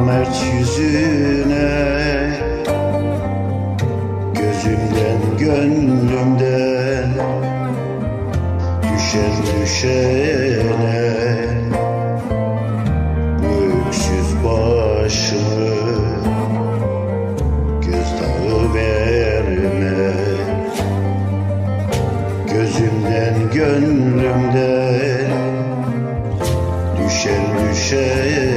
Namert yüzüne Gözümden gönlümden Düşer düşene. Bu öksüz başımı Gözdağı verme. Gözümden gönlümden Düşen düşene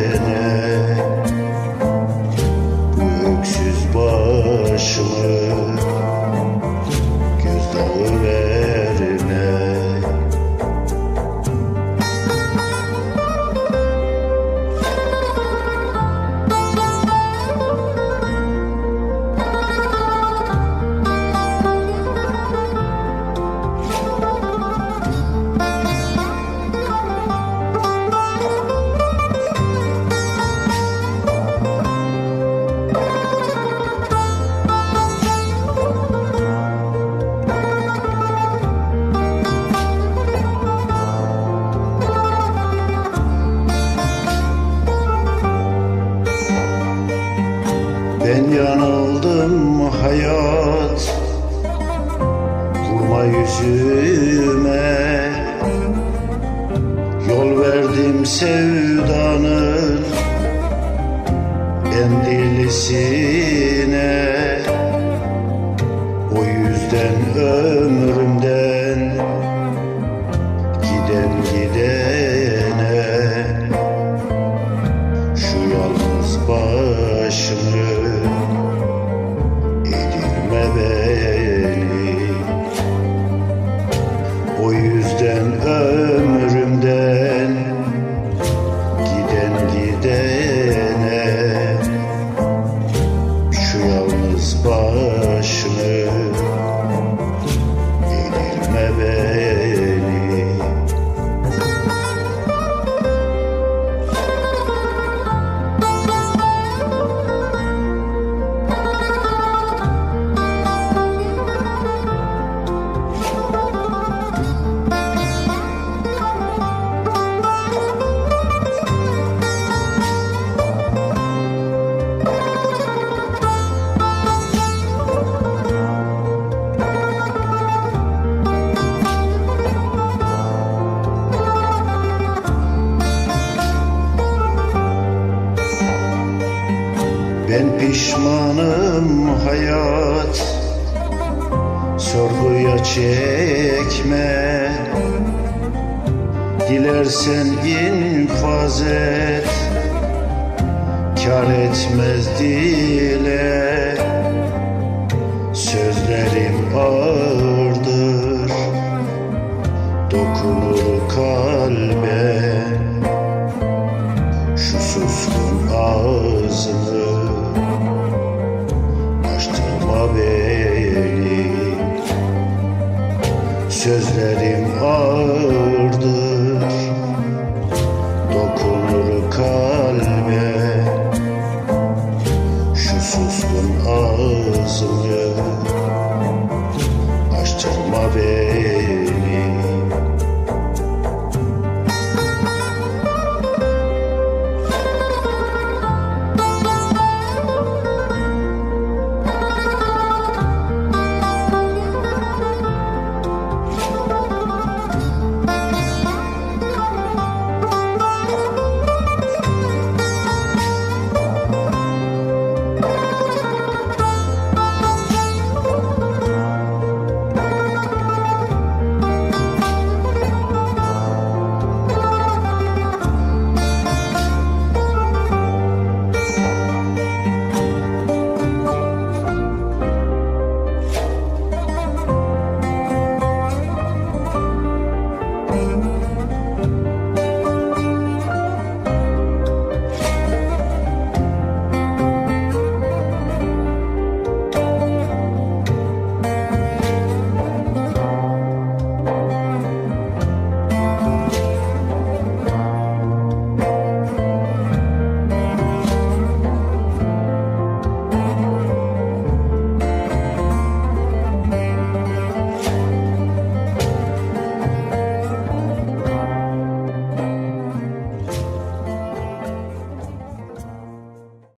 yanıldım hayat? Vurma yüzüme. Yol verdim sevdanın En Sorguya çekme. Dilersen infaz et. Kar etmez dile. Sözlerim ağır Sözlerim ağırdır Dokunur kalbe Şu suskun ağzım